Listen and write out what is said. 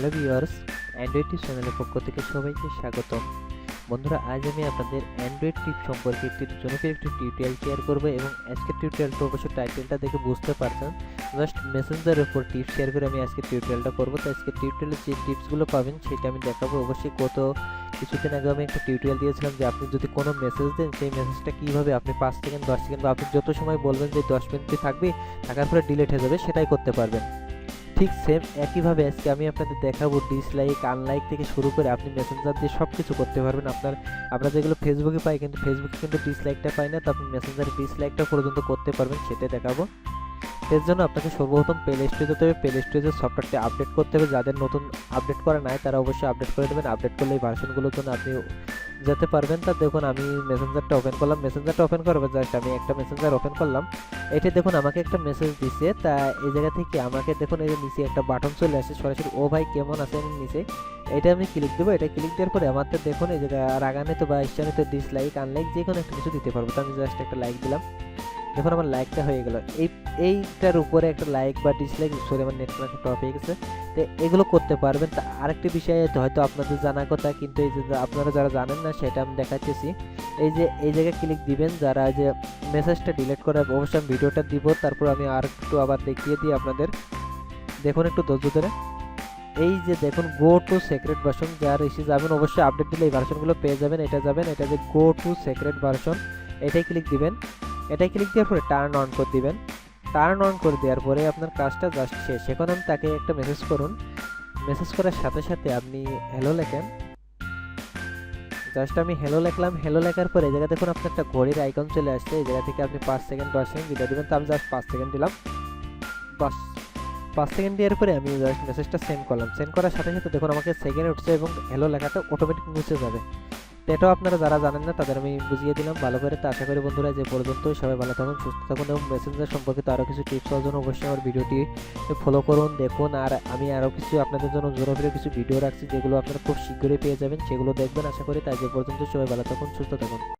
Hello viewers Android টিপ চ্যানেলের পক্ষ থেকে সবাইকে স্বাগতম বন্ধুরা, আজ আমি আপনাদের অ্যান্ড্রয়েড টিপ সম্পর্কে একটি জনপ্রিয় একটি টিউটোরিয়াল শেয়ার করব এবং আজকের টিউটোরিয়ালটা অবশ্য টাইটেলটা দেখে বুঝতে পারছেন। জাস্ট মেসেঞ্জারের উপর টিপ শেয়ার করে আমি আজকে টিউটোরিয়ালটা করব। তো আজকে টিউটোরিয়ালের যে টিপসগুলো পাবেন সেটা আমি দেখাবো। অবশ্যই কত কিছুদিন আগে আমি একটা টিউটোরিয়াল দিয়েছিলাম যে আপনি যদি কোনো মেসেজ দেন, সেই মেসেজটা কীভাবে আপনি পাঁচ সেকেন্ড দশ সেকেন্ড বা আপনি যত সময় বলবেন যে দশ মিনিটই থাকবে, থাকার পরে ডিলিট হয়ে যাবে, সেটাই করতে পারবেন। ঠিক সেম একইভাবে আজকে আমি আপনাদের দেখাবো ডিসলাইক আনলাইক থেকে শুরু করে আপনি মেসেঞ্জার দিয়ে সব কিছু করতে পারবেন। আপনার আমরা যেগুলো ফেসবুকে পাই কিন্তু ফেসবুকে কিন্তু ডিসলাইকটা পাই না, তো আপনি মেসেঞ্জারে ডিসলাইকটা পর্যন্ত করতে পারবেন, সেটাই দেখাবো। এর জন্য আপনাকে সর্বপ্রথম প্লে স্টোরে যেতে হবে। প্লে স্টোরে সফটওয়্যারটি আপডেট করতে হবে। যাদের নতুন আপডেট করা নাই, তারা অবশ্যই আপডেট করে দেবেন আপডেট করলে এই ভার্সনগুলোর জন্য আপনি যেতে পারবেন। তা দেখুন, আমি মেসেঞ্জারটা ওপেন করলাম। মেসেঞ্জারটা ওপেন করব জাস্ট আমি একটা মেসেঞ্জার ওপেন করলাম। এটা দেখুন, আমাকে একটা মেসেজ দিছে। তা এই জায়গা থেকে আমাকে দেখুন, এই নিচে একটা বাটন চলে আসে সরাসরি, ও ভাই, কেমন আছেন নিচে। এটা আমি ক্লিক দেবো। এটা ক্লিক দেওয়ার পরে আমার তো দেখুন, এই জায়গায় রাগানিত বা ইচ্ছানিত ডিসলাইক আনলাইক যে কোনো একটা কিছু দিতে পারব। তো আমি জাস্ট একটা লাইক দিলাম। দেখুন, আমার লাইকটা হয়ে গেল। এই, এইটার উপরে একটা লাইক বা ডিসলাইক সরি আমার নেট কানেকশন টপ হয়ে গেছে। তো এগুলো করতে পারবেন। তা আরেকটি বিষয়ে হয়তো আপনাদের জানা কথা, কিন্তু এই যে আপনারা যারা জানেন না, সেটা আমি দেখাচ্ছি এই যে, এই জায়গায় ক্লিক দিবেন, যারা যে মেসেজটা ডিলিট করে, অবশ্যই আমি ভিডিওটা দিব, তারপর আমি আর একটু আবার দেখিয়ে দিই আপনাদের। দেখুন একটু ধৈর্য ধরে। এই যে দেখুন গো টু সিক্রেট ভার্সন যার এসে যাবেন, অবশ্যই আপডেট দিলে এই ভার্সনগুলো পেয়ে যাবেন, এটা যাবেন, এটা যে গো টু সিক্রেট ভার্সন এটাই ক্লিক দিবেন। এটাই ক্লিক দেওয়ার পরে টার্ন অন করে দিবেন। টার্ন অন করে দেওয়ার পরে আপনার কাজটা জাস্ট শেষ। এখন আমি তাকে একটা মেসেজ করুন। মেসেজ করার সাথে সাথে আপনি হ্যালো লেখেন। জাস্ট আমি হ্যালো লেখলাম হ্যালো লেখার পরে এই জায়গা দেখুন আপনার একটা ঘড়ির আইকন চলে আসছে। এই জায়গা থেকে আপনি পাঁচ সেকেন্ড দশ সেকেন্ড ভিডিও দেবেন। তো আমি জাস্ট পাঁচ সেকেন্ড দিলাম। পাঁচ পাঁচ সেকেন্ড দেওয়ার পরে আমি জাস্ট মেসেজটা সেন্ড করলাম। সেন্ড করার সাথে সাথে দেখুন আমাকে সেকেন্ড উঠছে এবং হ্যালো লেখাটা অটোমেটিক মুছে যাবে। এটাও আপনারা যারা জানেন না, তাদের আমি বুঝিয়ে দিলাম। ভালো করে তো আশা করি বন্ধুরা যে পর্যন্ত সবাই ভালো থাকুন, সুস্থ থাকুন এবং মেসেঞ্জার সম্পর্কিত আরও কিছু টিপস পাওয়ার জন্য অবশ্যই আমার ভিডিওটি ফলো করুন, দেখুন। আর আমি আরও কিছু আপনাদের জন্য জোরাফিরে কিছু ভিডিও রাখছি, যেগুলো আপনারা খুব শীঘ্রই পেয়ে যাবেন, সেগুলো দেখবেন। আশা করি তাই যে পর্যন্ত সবাই ভালো থাকুন, সুস্থ থাকুন।